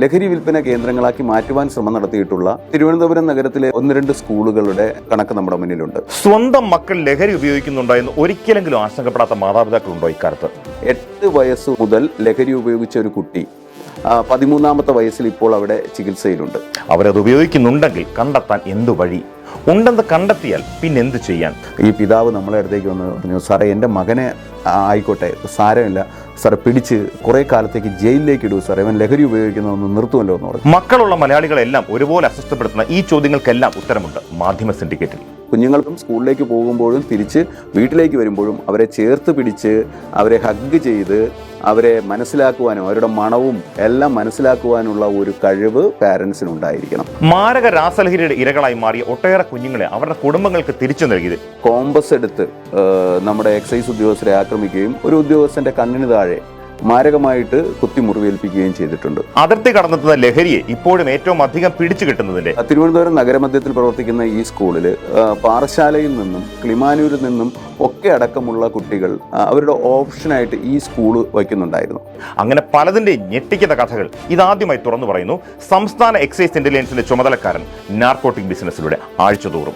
ലഹരി വിൽപ്പന കേന്ദ്രങ്ങളാക്കി മാറ്റുവാൻ ശ്രമം നടത്തിയിട്ടുള്ള തിരുവനന്തപുരം നഗരത്തിലെ ഒന്ന് രണ്ട് സ്കൂളുകളുടെ കണക്ക് നമ്മുടെ മുന്നിലുണ്ട്. സ്വന്തം മക്കൾ ലഹരി ഉപയോഗിക്കുന്നുണ്ടോ എന്ന് ഒരിക്കലെങ്കിലും ആശങ്കപ്പെടാത്ത മാതാപിതാക്കളുണ്ടോ ഇക്കാലത്ത്? എട്ട് വയസ്സ് മുതൽ ലഹരി ഉപയോഗിച്ച ഒരു കുട്ടി പതിമൂന്നാമത്തെ വയസ്സിൽ ഇപ്പോൾ അവിടെ ചികിത്സയിലുണ്ട്. അവരത് ഉപയോഗിക്കുന്നുണ്ടെങ്കിൽ കണ്ടെത്താൻ എന്തു വഴി? ഉണ്ടെന്ന് കണ്ടെത്തിയാൽ പിന്നെ എന്ത് ചെയ്യാൻ? ഈ പിതാവ് നമ്മളെ അടുത്തേക്ക് വന്ന് പറഞ്ഞു സാറേ എന്റെ മകനെ ആയിക്കോട്ടെ സാരമില്ല. സാറെ പിടിച്ച് കുറേ കാലത്തേക്ക് ജയിലിലേക്ക് ഇടൂ സാറേ. ഇവൻ ലഹരി ഉപയോഗിക്കുന്നതൊന്ന് നിർത്തുമല്ലോ എന്ന് പറഞ്ഞു. മക്കളുള്ള മലയാളികളെല്ലാം ഒരുപോലെ അസ്വസ്ഥപ്പെടുത്തുന്ന ഈ ചോദ്യങ്ങൾക്കെല്ലാം ഉത്തരമുണ്ട് മാധ്യമ സിൻഡിക്കേറ്റിൽ. കുഞ്ഞുങ്ങൾക്കും സ്കൂളിലേക്ക് പോകുമ്പോഴും തിരിച്ച് വീട്ടിലേക്ക് വരുമ്പോഴും അവരെ ചേർത്ത് പിടിച്ച് അവരെ ഹഗ് ചെയ്ത് അവരെ മനസ്സിലാക്കുവാനും അവരുടെ മണവും എല്ലാം മനസ്സിലാക്കുവാനുള്ള ഒരു കഴിവ് പാരൻസിനുണ്ടായിരിക്കണം. മാരക രാസലഹരിയുടെ ഇരകളായി മാറിയ ഒട്ടേറെ കുഞ്ഞുങ്ങളെ അവരുടെ കുടുംബങ്ങൾക്ക് തിരിച്ചു നൽകിയത്. കോമ്പസ് എടുത്ത് നമ്മുടെ എക്സൈസ് ഉദ്യോഗസ്ഥരെ ആക്രമിക്കുകയും ഒരു ഉദ്യോഗസ്ഥന്റെ കണ്ണിന് താഴെ മാരകമായിട്ട് കുത്തി മുറിവേൽപ്പിക്കുകയും ചെയ്തിട്ടുണ്ട്. അതിർത്തി കടന്നെത്തുന്ന ലഹരിയെ ഇപ്പോഴും ഏറ്റവും അധികം പിടിച്ചു കിട്ടുന്നതിന്റെ തിരുവനന്തപുരം നഗരമധ്യത്തിൽ പ്രവർത്തിക്കുന്ന ഈ സ്കൂളിൽ പാറശാലയിൽ നിന്നും ക്ലിമാനൂരിൽ നിന്നും ഒക്കെ അടക്കമുള്ള കുട്ടികൾ അവരുടെ ഓപ്ഷനായിട്ട് ഈ സ്കൂൾ വയ്ക്കുന്നുണ്ടായിരുന്നു. അങ്ങനെ പലതിന്റെ ഞെട്ടിക്കുന്ന കഥകൾ ഇതാദ്യമായി തുറന്നു പറയുന്നു സംസ്ഥാന എക്സൈസ് ഇന്റലിജൻസിന്റെ ചുമതലക്കാരൻ നാർക്കോട്ടിക് ബിസിനസ്സിലൂടെ ആഴ്ചതോറും